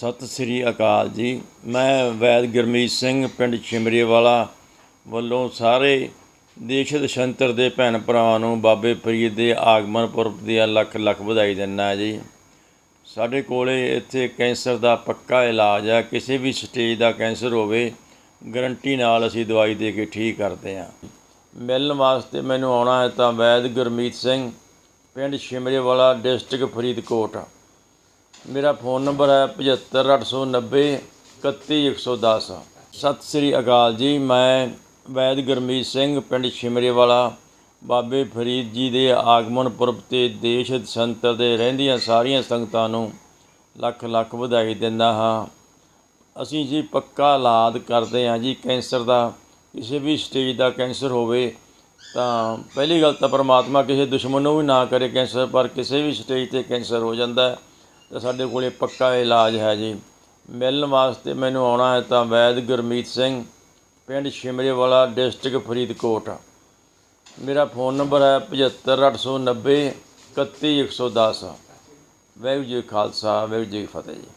ਸਤਿ ਸ੍ਰੀ ਅਕਾਲ ਜੀ। ਮੈਂ ਵੈਦ ਗੁਰਮੀਤ ਸਿੰਘ, ਪਿੰਡ ਛਿਮਰੇਵਾਲਾ ਵੱਲੋਂ ਸਾਰੇ ਦੇਸ਼ ਦਸ਼ੰਤਰ ਦੇ ਭੈਣ ਭਰਾਵਾਂ ਨੂੰ ਬਾਬੇ ਫਰੀਦ ਦੇ ਆਗਮਨ ਪੁਰਬ ਦੀਆਂ ਲੱਖ ਲੱਖ ਵਧਾਈ ਦਿੰਦਾ ਜੀ। ਸਾਡੇ ਕੋਲੇ ਇੱਥੇ ਕੈਂਸਰ ਦਾ ਪੱਕਾ ਇਲਾਜ ਹੈ। ਕਿਸੇ ਵੀ ਸਟੇਜ ਦਾ ਕੈਂਸਰ ਹੋਵੇ, ਗਰੰਟੀ ਨਾਲ ਅਸੀਂ ਦਵਾਈ ਦੇ ਕੇ ਠੀਕ ਕਰਦੇ ਹਾਂ। ਮਿਲਣ ਵਾਸਤੇ ਮੈਨੂੰ ਆਉਣਾ ਹੈ ਤਾਂ ਵੈਦ ਗੁਰਮੀਤ ਸਿੰਘ, ਪਿੰਡ ਛਿਮਰੇਵਾਲਾ, ਡਿਸਟ੍ਰਿਕਟ ਫਰੀਦਕੋਟ। ਮੇਰਾ ਫੋਨ ਨੰਬਰ ਹੈ 75890 31110 ਸਤਿ ਸ੍ਰੀ ਅਕਾਲ ਜੀ, ਮੈਂ ਵੈਦ ਗੁਰਮੀਤ ਸਿੰਘ, ਪਿੰਡ ਛਿਮਰੇਵਾਲਾ, ਬਾਬੇ ਫਰੀਦ ਜੀ ਦੇ ਆਗਮਨ ਪੁਰਬ ਤੇ ਦੇਸ਼ ਸੰਤਰ ਦੇ ਰਹਿੰਦੀਆਂ ਸਾਰੀਆਂ ਸੰਗਤਾਂ ਨੂੰ ਲੱਖ ਲੱਖ ਵਧਾਈ ਦਿੰਦਾ ਹਾਂ। ਅਸੀਂ ਜੀ ਪੱਕਾ ਇਲਾਜ ਕਰਦੇ ਹਾਂ ਜੀ ਕੈਂਸਰ ਦਾ। ਕਿਸੇ ਵੀ ਸਟੇਜ ਦਾ ਕੈਂਸਰ ਹੋਵੇ ਤਾਂ ਪਹਿਲੀ ਗੱਲ ਤਾਂ ਪਰਮਾਤਮਾ ਕਿਸੇ ਦੁਸ਼ਮਣ ਨੂੰ ਵੀ ਨਾ ਕਰੇ ਕੈਂਸਰ, ਪਰ ਕਿਸੇ ਵੀ ਸਟੇਜ ਤੇ ਕੈਂਸਰ ਹੋ ਜਾਂਦਾ ਹੈ। ਤਾਂ ਸਾਡੇ ਕੋਲੇ ਪੱਕਾ ਇਲਾਜ ਹੈ ਜੀ। ਮਿਲਣ ਵਾਸਤੇ ਮੈਨੂੰ ਆਉਣਾ ਹੈ ਤਾਂ ਵੈਦ ਗੁਰਮੀਤ ਸਿੰਘ, ਪਿੰਡ ਛਿਮਰੇਵਾਲਾ ਡਿਸਟ੍ਰਿਕਟ ਫਰੀਦਕੋਟ। ਮੇਰਾ ਫੋਨ ਨੰਬਰ ਹੈ 75890 31110 ਵਾਹਿਗੁਰੂ ਜੀ ਖਾਲਸਾ, ਵਾਹਿਗੁਰੂ ਜੀ ਕੀ ਫਤਿਹ ਜੀ।